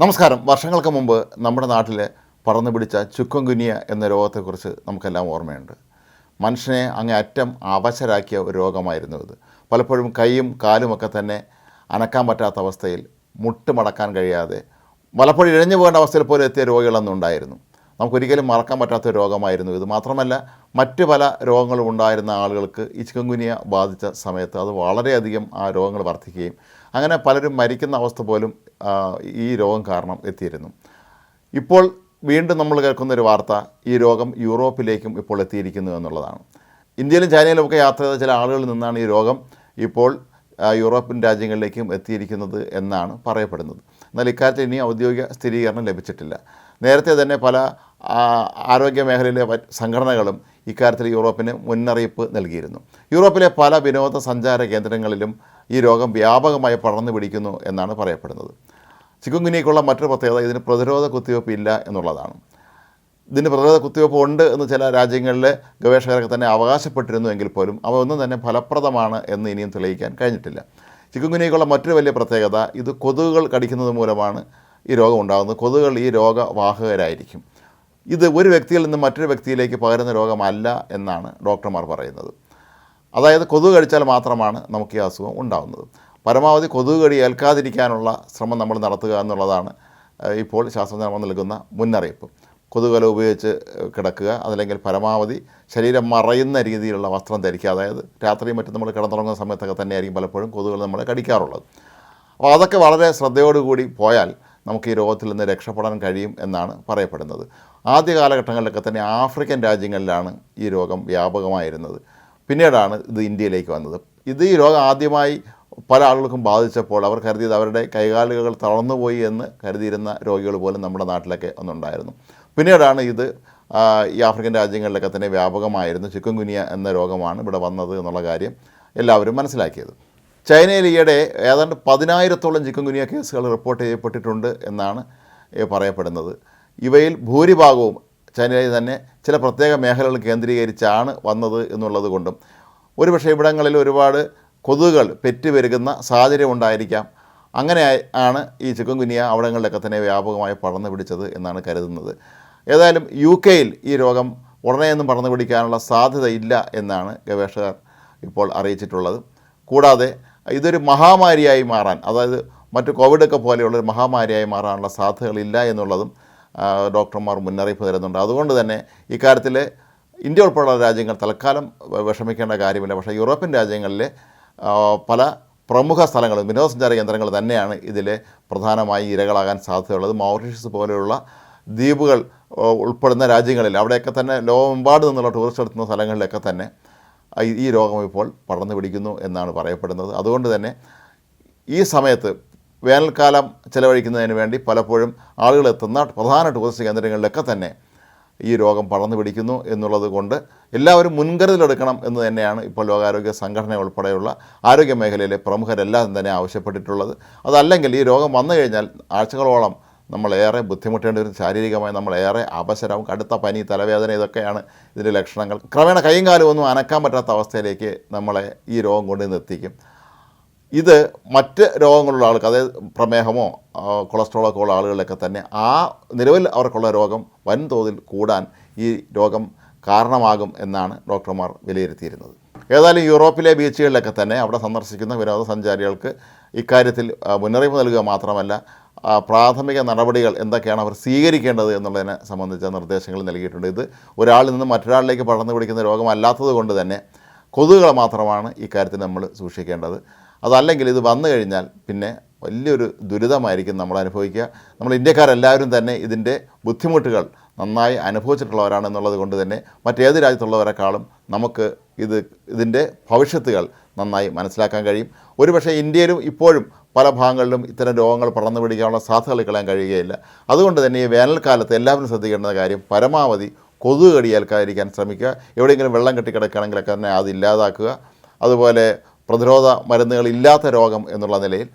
നമസ്കാരം. വർഷങ്ങൾക്ക് മുമ്പ് നമ്മുടെ നാട്ടിൽ പറന്നു പിടിച്ച ചുക്കൻകുനിയ എന്ന രോഗത്തെക്കുറിച്ച് നമുക്കെല്ലാം ഓർമ്മയുണ്ട്. മനുഷ്യനെ അങ്ങേ അറ്റം അവശരാക്കിയ ഒരു രോഗമായിരുന്നു ഇത്. പലപ്പോഴും കൈയും കാലുമൊക്കെ തന്നെ അനക്കാൻ പറ്റാത്ത അവസ്ഥയിൽ മുട്ടുമടക്കാൻ കഴിയാതെ പലപ്പോഴും ഇഴഞ്ഞു പോകേണ്ട അവസ്ഥയിൽ പോലും എത്തിയ രോഗികളൊന്നും ഉണ്ടായിരുന്നു. നമുക്കൊരിക്കലും മറക്കാൻ പറ്റാത്ത രോഗമായിരുന്നു ഇത്. മാത്രമല്ല മറ്റ് പല രോഗങ്ങളും ഉണ്ടായിരുന്ന ആളുകൾക്ക് ഈ ചിക്കൻകുനിയ ബാധിച്ച സമയത്ത് അത് വളരെയധികം ആ രോഗങ്ങൾ വർദ്ധിക്കുകയും അങ്ങനെ പലരും മരിക്കുന്ന അവസ്ഥ പോലും ഈ രോഗം കാരണം എത്തിയിരുന്നു. ഇപ്പോൾ വീണ്ടും നമ്മൾ കേൾക്കുന്ന ഒരു വാർത്ത ഈ രോഗം യൂറോപ്പിലേക്കും ഇപ്പോൾ എത്തിയിരിക്കുന്നു എന്നുള്ളതാണ്. ഇന്ത്യയിലും ചൈനയിലും ഒക്കെ യാത്ര ചെയ്ത ചില ആളുകളിൽ നിന്നാണ് ഈ രോഗം ഇപ്പോൾ യൂറോപ്യൻ രാജ്യങ്ങളിലേക്കും എത്തിയിരിക്കുന്നത് എന്നാണ് പറയപ്പെടുന്നത്. എന്നാൽ ഇക്കാര്യത്തിൽ ഇനി ഔദ്യോഗിക സ്ഥിരീകരണം ലഭിച്ചിട്ടില്ല. നേരത്തെ തന്നെ പല ആരോഗ്യ മേഖലയിലെ സംഘടനകളും ഇക്കാര്യത്തിൽ യൂറോപ്പിന് മുന്നറിയിപ്പ് നൽകിയിരുന്നു. യൂറോപ്പിലെ പല വിനോദസഞ്ചാര കേന്ദ്രങ്ങളിലും ഈ രോഗം വ്യാപകമായി പടർന്നു പിടിക്കുന്നു എന്നാണ് പറയപ്പെടുന്നത്. ചിക്കുൻകുനിയക്കുള്ള മറ്റൊരു പ്രത്യേകത ഇതിന് പ്രതിരോധ കുത്തിവയ്പ്പ് ഇല്ല എന്നുള്ളതാണ്. ഇതിന് പ്രതിരോധ കുത്തിവയ്പ്പ് ഉണ്ട് എന്ന് ചില രാജ്യങ്ങളിലെ ഗവേഷകരൊക്കെ തന്നെ അവകാശപ്പെട്ടിരുന്നു എങ്കിൽ പോലും അവ ഒന്നും തന്നെ ഫലപ്രദമാണ് എന്ന് ഇനിയും തെളിയിക്കാൻ കഴിഞ്ഞിട്ടില്ല. ചിക്കുൻകുനിയക്കുള്ള മറ്റൊരു വലിയ പ്രത്യേകത ഇത് കൊതുകുകൾ കടിക്കുന്നത് മൂലമാണ് ഈ രോഗം ഉണ്ടാകുന്നത്. കൊതുകുകൾ ഈ രോഗവാഹകരായിരിക്കും. ഇത് ഒരു വ്യക്തിയിൽ നിന്ന് മറ്റൊരു വ്യക്തിയിലേക്ക് പകരുന്ന രോഗമല്ല എന്നാണ് ഡോക്ടർമാർ പറയുന്നത്. അതായത് കൊതുക് കഴിച്ചാൽ മാത്രമാണ് നമുക്ക് ഈ അസുഖം ഉണ്ടാകുന്നത് പരമാവധി കൊതുക് കടി ഏൽക്കാതിരിക്കാനുള്ള ശ്രമം നമ്മൾ നടത്തുക എന്നുള്ളതാണ് ഇപ്പോൾ ശാസ്ത്രജ്ഞർ നൽകുന്ന മുന്നറിയിപ്പ്. കൊതുകല ഉപയോഗിച്ച് കിടക്കുക അതല്ലെങ്കിൽ പരമാവധി ശരീരം മറയുന്ന രീതിയിലുള്ള വസ്ത്രം ധരിക്കുക. അതായത് രാത്രിയും മറ്റും നമ്മൾ കിടന്നുറങ്ങുന്ന സമയത്തൊക്കെ തന്നെയായിരിക്കും പലപ്പോഴും കൊതുകുകൾ നമ്മളെ കടിക്കാറുള്ളത്. അപ്പോൾ അതൊക്കെ വളരെ ശ്രദ്ധയോടുകൂടി പോയാൽ നമുക്ക് ഈ രോഗത്തിൽ നിന്ന് രക്ഷപ്പെടാൻ കഴിയും എന്നാണ് പറയപ്പെടുന്നത്. ആദ്യ കാലഘട്ടങ്ങളിലൊക്കെ തന്നെ ആഫ്രിക്കൻ രാജ്യങ്ങളിലാണ് ഈ രോഗം വ്യാപകമായിരുന്നത്. പിന്നീടാണ് ഇത് ഇന്ത്യയിലേക്ക് വന്നത്. ഇത് ഈ രോഗം ആദ്യമായി പല ആളുകൾക്കും ബാധിച്ചപ്പോൾ അവർ കരുതിയത് അവരുടെ കൈകാലുകൾ തളർന്നുപോയി എന്ന് കരുതിയിരുന്ന രോഗികൾ പോലും നമ്മുടെ നാട്ടിലൊക്കെ ഒന്നുണ്ടായിരുന്നു പിന്നീടാണ് ഇത് ഈ ആഫ്രിക്കൻ രാജ്യങ്ങളിലൊക്കെ തന്നെ വ്യാപകമായിരുന്നു. ചിക്കൻഗുനിയ എന്ന രോഗമാണ് ഇവിടെ വന്നത് എന്നുള്ള കാര്യം എല്ലാവരും മനസ്സിലാക്കിയത്. ചൈനയിൽ ഈയിടെ ഏതാണ്ട് പതിനായിരത്തോളം ചിക്കൻഗുനിയ കേസുകൾ റിപ്പോർട്ട് ചെയ്യപ്പെട്ടിട്ടുണ്ട് എന്നാണ് പറയപ്പെടുന്നത്. ഇവയിൽ ഭൂരിഭാഗവും ചൈനയിൽ തന്നെ ചില പ്രത്യേക മേഖലകൾ കേന്ദ്രീകരിച്ചാണ് വന്നത് എന്നുള്ളത് കൊണ്ടും ഒരുപക്ഷെ ഇവിടങ്ങളിൽ ഒരുപാട് കൊതുകുകൾ പെറ്റുപെരുകുന്ന സാഹചര്യം ഉണ്ടായിരിക്കാം. അങ്ങനെ ആണ് ഈ ചിക്കൻകുനിയ അവിടങ്ങളിലൊക്കെ തന്നെ വ്യാപകമായി പടർന്നു പിടിച്ചത് എന്നാണ് കരുതുന്നത്. ഏതായാലും യു കെയിൽ ഈ രോഗം ഉടനെയൊന്നും പടർന്നു പിടിക്കാനുള്ള സാധ്യതയില്ല എന്നാണ് ഗവേഷകർ ഇപ്പോൾ അറിയിച്ചിട്ടുള്ളത്. കൂടാതെ ഇതൊരു മഹാമാരിയായി മാറാൻ അതായത് മറ്റ് കോവിഡൊക്കെ പോലെയുള്ള ഒരു മഹാമാരിയായി മാറാനുള്ള സാധ്യതകളില്ല എന്നുള്ളതും ഡോക്ടർമാർ മുന്നറിയിപ്പ് തരുന്നുണ്ട്. അതുകൊണ്ട് തന്നെ ഇക്കാര്യത്തിൽ ഇന്ത്യ ഉൾപ്പെടെയുള്ള രാജ്യങ്ങൾ തൽക്കാലം വിഷമിക്കേണ്ട കാര്യമില്ല. പക്ഷേ യൂറോപ്യൻ രാജ്യങ്ങളിലെ ആ, പല പ്രമുഖ സ്ഥലങ്ങളും വിനോദസഞ്ചാര കേന്ദ്രങ്ങൾ തന്നെയാണ് ഇതിലെ പ്രധാനമായി ഇരകളാകാൻ സാധ്യതയുള്ളത്. മൗറീഷ്യസ് പോലെയുള്ള ദ്വീപുകൾ ഉൾപ്പെടുന്ന രാജ്യങ്ങളിൽ അവിടെയൊക്കെ തന്നെ ലോകമെമ്പാട് നിന്നുള്ള ടൂറിസ്റ്റ് എടുത്തുന്ന സ്ഥലങ്ങളിലൊക്കെ തന്നെ ഈ രോഗം ഇപ്പോൾ പടർന്നു പിടിക്കുന്നു എന്നാണ് പറയപ്പെടുന്നത്. അതുകൊണ്ട് തന്നെ ഈ സമയത്ത് വേനൽക്കാലം ചെലവഴിക്കുന്നതിന് വേണ്ടി പലപ്പോഴും ആളുകൾ എത്തുന്ന പ്രധാന ടൂറിസ്റ്റ് കേന്ദ്രങ്ങളിലൊക്കെ തന്നെ ഈ രോഗം പടർന്നു പിടിക്കുന്നു എന്നുള്ളത് കൊണ്ട് എല്ലാവരും മുൻകരുതലെടുക്കണം എന്ന് തന്നെയാണ് ഇപ്പോൾ ലോകാരോഗ്യ സംഘടന ഉൾപ്പെടെയുള്ള ആരോഗ്യ മേഖലയിലെ പ്രമുഖരെല്ലാം തന്നെ ആവശ്യപ്പെട്ടിട്ടുള്ളത്. അതല്ലെങ്കിൽ ഈ രോഗം വന്നു കഴിഞ്ഞാൽ ആഴ്ചകളോളം നമ്മളേറെ ബുദ്ധിമുട്ടേണ്ടി വരും. ശാരീരികമായി നമ്മളേറെ അവസരവും കടുത്ത പനി തലവേദന ഇതൊക്കെയാണ് ഇതിന്റെ ലക്ഷണങ്ങൾ. ക്രമേണ കൈയും കാലും ഒന്നും അനക്കാൻ പറ്റാത്ത അവസ്ഥയിലേക്ക് നമ്മളെ ഈ രോഗം കൊണ്ടുവന്ന് എത്തിക്കും. ഇത് മറ്റ് രോഗങ്ങളുള്ള ആൾക്ക് അതായത് പ്രമേഹമോ കൊളസ്ട്രോളൊക്കെ ഉള്ള ആളുകളിലൊക്കെ തന്നെ ആ നിലവിൽ അവർക്കുള്ള രോഗം വൻതോതിൽ കൂടാൻ ഈ രോഗം കാരണമാകും എന്നാണ് ഡോക്ടർമാർ വിലയിരുത്തിയിരുന്നത്. ഏതായാലും യൂറോപ്പിലെ ബീച്ചുകളിലൊക്കെ തന്നെ അവിടെ സന്ദർശിക്കുന്ന വിനോദസഞ്ചാരികൾക്ക് ഇക്കാര്യത്തിൽ മുന്നറിയിപ്പ് നൽകുക മാത്രമല്ല പ്രാഥമിക നടപടികൾ എന്തൊക്കെയാണ് അവർ സ്വീകരിക്കേണ്ടത് എന്നുള്ളതിനെ സംബന്ധിച്ച നിർദ്ദേശങ്ങൾ നൽകിയിട്ടുണ്ട്. ഇത് ഒരാളിൽ നിന്ന് മറ്റൊരാളിലേക്ക് പടർന്നു പിടിക്കുന്ന രോഗമല്ലാത്തത് കൊണ്ട് തന്നെ കൊതുകുകൾ മാത്രമാണ് ഇക്കാര്യത്തിൽ നമ്മൾ സൂക്ഷിക്കേണ്ടത്. അതല്ലെങ്കിൽ ഇത് വന്നു കഴിഞ്ഞാൽ പിന്നെ വലിയൊരു ദുരിതമായിരിക്കും നമ്മൾ അനുഭവിക്കുക. നമ്മൾ ഇന്ത്യക്കാരെല്ലാവരും തന്നെ ഇതിന്റെ ബുദ്ധിമുട്ടുകൾ നന്നായി അനുഭവിച്ചിട്ടുള്ളവരാണ് എന്നുള്ളത് കൊണ്ട് തന്നെ മറ്റേത് രാജ്യത്തുള്ളവരെക്കാളും നമുക്ക് ഇത് ഇതിന്റെ ഭവിഷ്യത്തുകൾ നന്നായി മനസ്സിലാക്കാൻ കഴിയും. ഒരുപക്ഷെ ഇന്ത്യയിലും ഇപ്പോഴും പല ഭാഗങ്ങളിലും ഇത്തരം രോഗങ്ങൾ പടർന്നു പിടിക്കാനുള്ള സാധ്യതകൾ കളയാൻ കഴിയുകയില്ല. അതുകൊണ്ട് തന്നെ ഈ വേനൽക്കാലത്ത് എല്ലാവരും ശ്രദ്ധിക്കേണ്ട കാര്യം പരമാവധി കൊതുക് കടിയേൽക്കാതിരിക്കാൻ ശ്രമിക്കുക. എവിടെയെങ്കിലും വെള്ളം കെട്ടിക്കിടക്കുകയാണെങ്കിലൊക്കെ തന്നെ അത് ഇല്ലാതാക്കുക. അതുപോലെ പ്രതിരോധ മരുന്നുകളില്ലാത്ത രോഗം എന്നുള്ള നിലയിൽ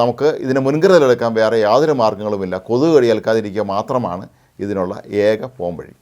നമുക്ക് ഇതിന് മുൻകരുതലെടുക്കാൻ വേറെ യാതൊരു മാർഗങ്ങളുമില്ല കൊതുക് കടിയേൽക്കാതിരിക്കുക മാത്രമാണ് ഇതിനുള്ള ഏക പോംവഴി.